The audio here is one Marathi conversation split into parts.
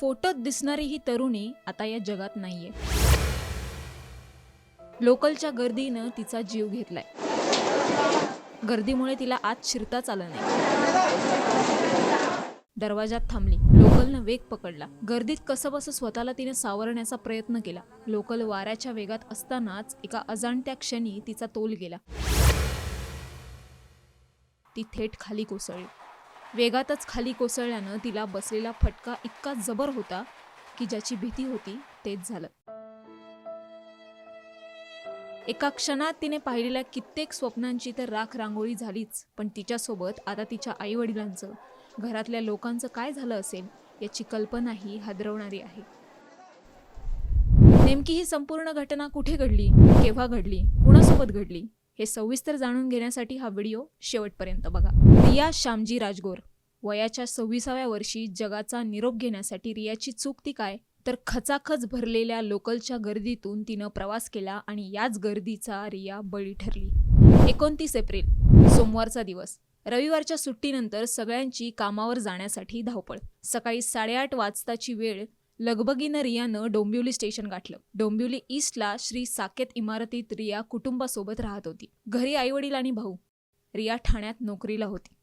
फोटोत दिसणारी ही तरुणी आता या जगात नाहीये. लोकलच्या गर्दीनं तिचा जीव घेतलाय. गर्दीमुळे तिला आत शिरताच आलं नाही. दरवाजात थांबली. लोकलनं वेग पकडला. गर्दीत कसंबसं स्वतःला तिने सावरण्याचा प्रयत्न केला. लोकल वाऱ्याच्या वेगात असतानाच एका अजाणत्या क्षणी तिचा तोल गेला. ती थेट खाली कोसळली. वेगातच खाली कोसळल्यानं तिला बसलेला फटका इतका जबर होता की ज्याची भीती होती तेच झालं. एका क्षणात तिने पाहिलेल्या कित्येक स्वप्नांची तर राख रांगोळी झालीच पण तिच्यासोबत आता तिच्या आईवडिलांचं घरातल्या लोकांचं काय झालं असेल याची कल्पनाही हादरवणारी आहे. नेमकी ही संपूर्ण घटना कुठे घडली केव्हा घडली कुणासोबत घडली? हे सविस्तर जाणून घेण्यासाठी हा व्हिडिओ शेवटपर्यंत बघा. रिया श्यामजी राजगोर वयाच्या सव्वीसाव्या वर्षी जगाचा निरोप घेण्यासाठी रियाची चूक ती काय? तर खचाखच भरलेल्या लोकलच्या गर्दीतून तिनं प्रवास केला आणि याच गर्दीचा रिया बळी ठरली. एकोणतीस एप्रिल सोमवारचा दिवस. रविवारच्या सुट्टीनंतर सगळ्यांची कामावर जाण्यासाठी धावपळ. सकाळी साडेआठ वाजताची वेळ लगबगीनं रियानं डोंबिवली स्टेशन गाठलं. डोंबिवली ईस्टला श्री साकेत इमारतीत रिया कुटुंबासोबत राहत होती. घरी आईवडील आणि भाऊ. रिया ठाण्यात नोकरीला होती.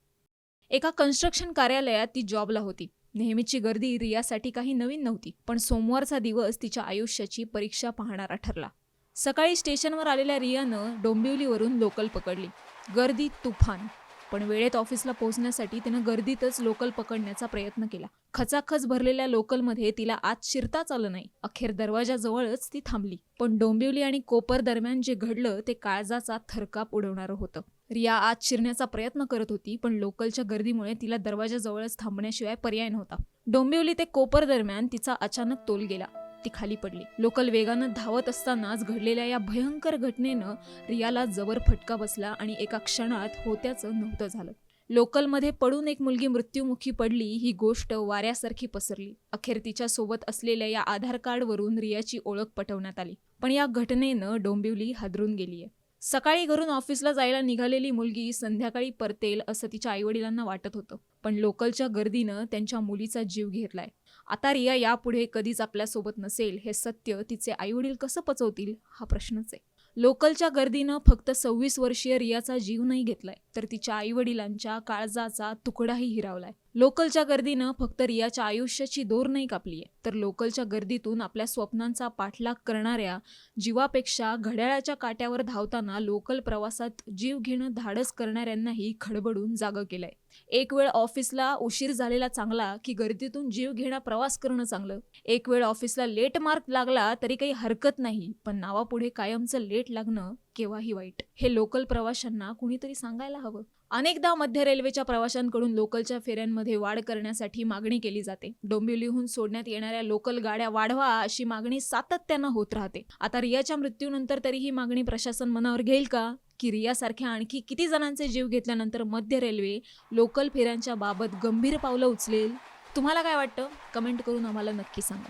एका कन्स्ट्रक्शन कार्यालयात ती जॉबला होती. नेहमीची गर्दी रियासाठी काही नवीन नव्हती पण सोमवारचा दिवस तिच्या आयुष्याची परीक्षा पाहणारा ठरला. सकाळी स्टेशनवर आलेल्या रियानं डोंबिवलीवरून लोकल पकडली. गर्दी तुफान. पण वेळेत ऑफिसला पोहोचण्यासाठी तिनं गर्दीतच लोकल पकडण्याचा प्रयत्न केला. खचाखच भरलेल्या लोकलमध्ये तिला आत शिरताच आलं नाही. अखेर दरवाजाजवळच ती थांबली. पण डोंबिवली आणि कोपर दरम्यान जे घडलं ते काळजाचा थरकाप उडवणारं होतं. रिया आत शिरण्याचा प्रयत्न करत होती पण लोकलच्या गर्दीमुळे तिला दरवाजाजवळच थांबण्याशिवाय पर्याय नव्हता. डोंबिवली ते कोपर दरम्यान तिचा अचानक तोल गेला. ती खाली पडली. लोकल वेगानं धावत असतानाच घडलेल्या या भयंकर घटनेनं रियाला जबर फटका बसला आणि एका क्षणात होत्याचं नव्हतं झालं. लोकलमध्ये पडून एक मुलगी मृत्युमुखी पडली ही गोष्ट वाऱ्यासारखी पसरली. अखेर तिच्या सोबत असलेल्या या आधार कार्डवरून रियाची ओळख पटवण्यात आली. पण या घटनेनं डोंबिवली हादरून गेलीय. सकाळी घरून ऑफिसला जायला निघालेली मुलगी संध्याकाळी परतेल असं तिच्या आईवडिलांना वाटत होतं. पण लोकलच्या गर्दीनं त्यांच्या मुलीचा जीव घेरलाय. आता रिया यापुढे कधीच आपल्यासोबत नसेल हे सत्य तिचे आईवडील कसं पचवतील? हा प्रश्नच आहे. लोकलच्या गर्दीनं फक्त सव्वीस वर्षीय रियाचा जीव नाही घेतलाय तर तिच्या आईवडिलांच्या काळजाचा तुकडाही हिरावलाय. लोकलच्या गर्दीनं फक्त रियाच्या आयुष्याची दोर नाही कापली आहे तर लोकलच्या गर्दीतून आपल्या स्वप्नांचा पाठलाग करणाऱ्या जीवापेक्षा घड्याळाच्या काट्यावर धावताना लोकल प्रवासात जीव घेणं धाडस करणाऱ्यांनाही खडबडून जागं केलंय. एक वेळ ऑफिसला उशीर झालेला चांगला की गर्दीतून जीव घेणा प्रवास करणं चांगलं. एक वेळ ऑफिसला लेट मार्क लागला तरी काही हरकत नाही पण नावापुढे कायमचं लेट लागणं केव्हाही वाईट. हे लोकल प्रवाशांना कुणीतरी सांगायला हवं. अनेकदा मध्य रेल्वेच्या प्रवाशांकडून लोकलच्या फेऱ्यांमध्ये वाढ करण्यासाठी मागणी केली जाते. डोंबिवलीहून सोडण्यात येणाऱ्या लोकल गाड्या वाढवा अशी मागणी सातत्यानं होत राहते. आता रियाच्या मृत्यूनंतर तरी ही मागणी प्रशासन मनावर घेईल का? की रियासारख्या आणखी किती जणांचे जीव घेतल्यानंतर मध्य रेल्वे लोकल फेऱ्यांच्या बाबत गंभीर पावलं उचलेल? तुम्हाला काय वाटतं? कमेंट करून आम्हाला नक्की सांगा.